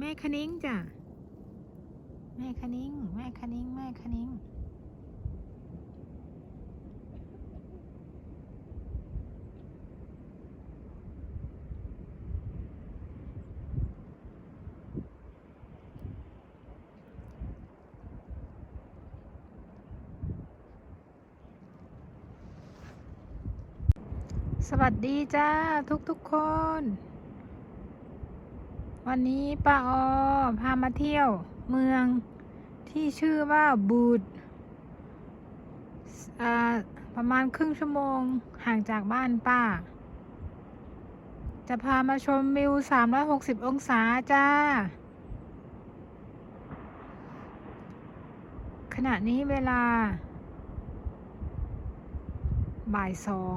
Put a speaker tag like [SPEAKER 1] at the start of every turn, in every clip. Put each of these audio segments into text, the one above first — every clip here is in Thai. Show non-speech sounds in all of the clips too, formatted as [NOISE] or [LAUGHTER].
[SPEAKER 1] แม่คณิ้งจ้ะ แม่คณิ้ง แม่คณิ้ง แม่คณิ้ง สวัสดีจ้าทุกทุกๆคน วันนี้ป้าออพามาเที่ยวเมืองที่ชื่อว่าบูดประมาณครึ่งชั่วโมงห่างจากบ้านป้า จะพามาชมวิว 360 องศาจ้า ขณะนี้เวลา บ่ายสอง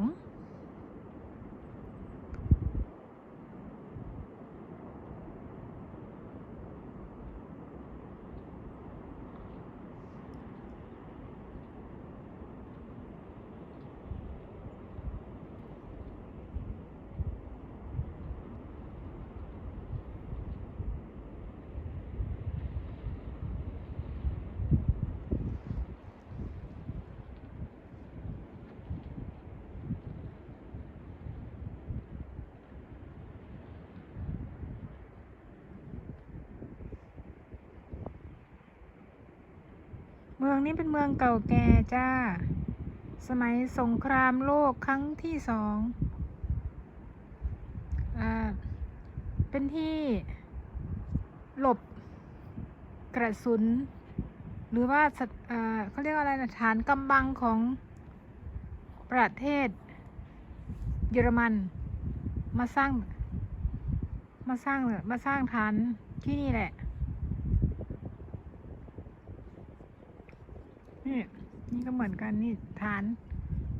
[SPEAKER 1] มืองนี้เป็นเมืองเก่าแก่จ้า สมัยสงครามโลกครั้งที่สองอ่า เป็นที่หลบกระสุน หรือว่าอ่าเขาเรียกว่าอะไรนะฐานกำบังของประเทศ เยอรมัน มาสร้าง มาสร้างมาสร้างฐานที่นี่แหละ นี่นี่ก็เหมือนกันนี่ฐาน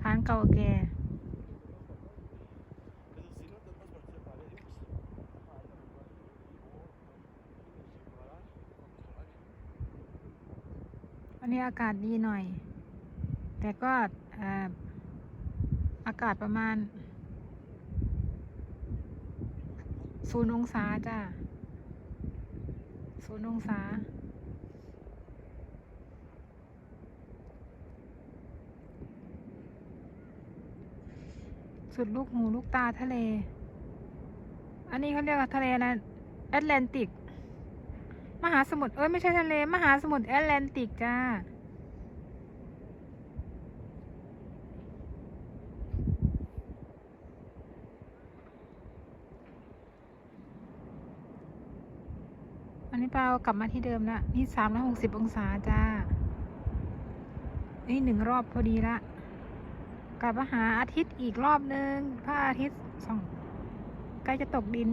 [SPEAKER 1] ฐานเก่าแก่วันนี้อากาศดีหน่อย แต่ก็เอ่ออากาศประมาณศูนย์องศาจ้ะศูนย์องศา สุดลูกหูลูกตาทะเล อันนี้เขาเรียกว่าทะเลอะแอตแลนติก มหาสมุทร เอ้ยไม่ใช่ทะเล มหาสมุทรแอตแลนติกจ้า อันนี้เปล่ากลับมาที่เดิมละนี่สามร้อยหกสิบองศาจ้า นี่หนึ่งรอบพอดีละ กลับมาหาอาทิตย์อีกรอบนึงพระอาทิตย์ส่องใกล้จะตกดิน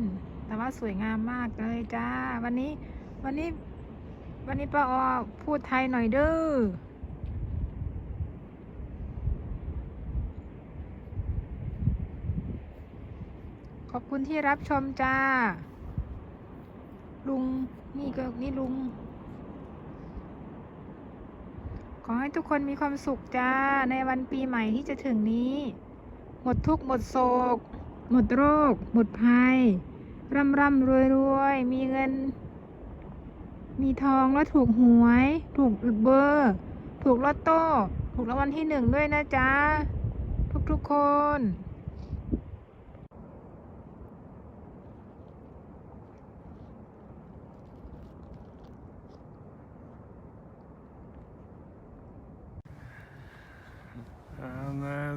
[SPEAKER 1] แต่ว่าสวยงามมากเลยจ้า วันนี้ วันนี้ วันนี้ป้าออพูดไทยหน่อยเด้อขอบคุณที่รับชมจ้า ลุงนี่ก็นี่ลุง ขอให้ทุกคนมีความสุขจ้า ในวันปีใหม่ที่จะถึงนี้ หมดทุกข์หมดโศก หมดโรค หมดภัย ร่ำร่ำรวยรวยมีเงิน มีทองแล้วถูกหวย ถูกเบอร์ ถูกลอตโต้ ถูกรางวัลที่หนึ่งด้วยนะจ๊ะ ทุกๆคน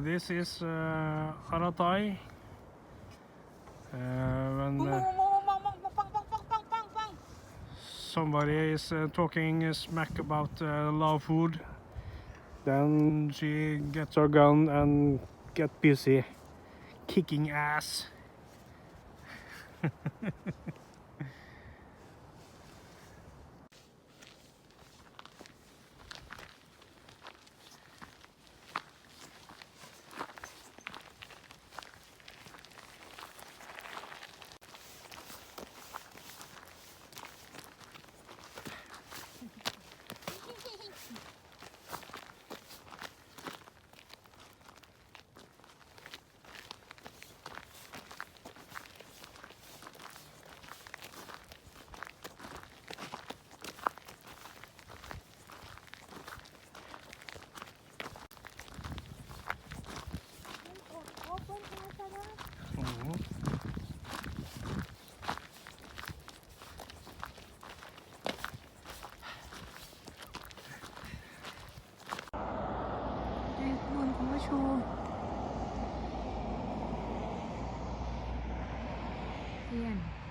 [SPEAKER 2] this is uh, Aratai. Uh, when uh, somebody is uh, talking smack about uh, love food, then she gets her gun and get busy kicking ass. [LAUGHS]
[SPEAKER 1] 秋，天。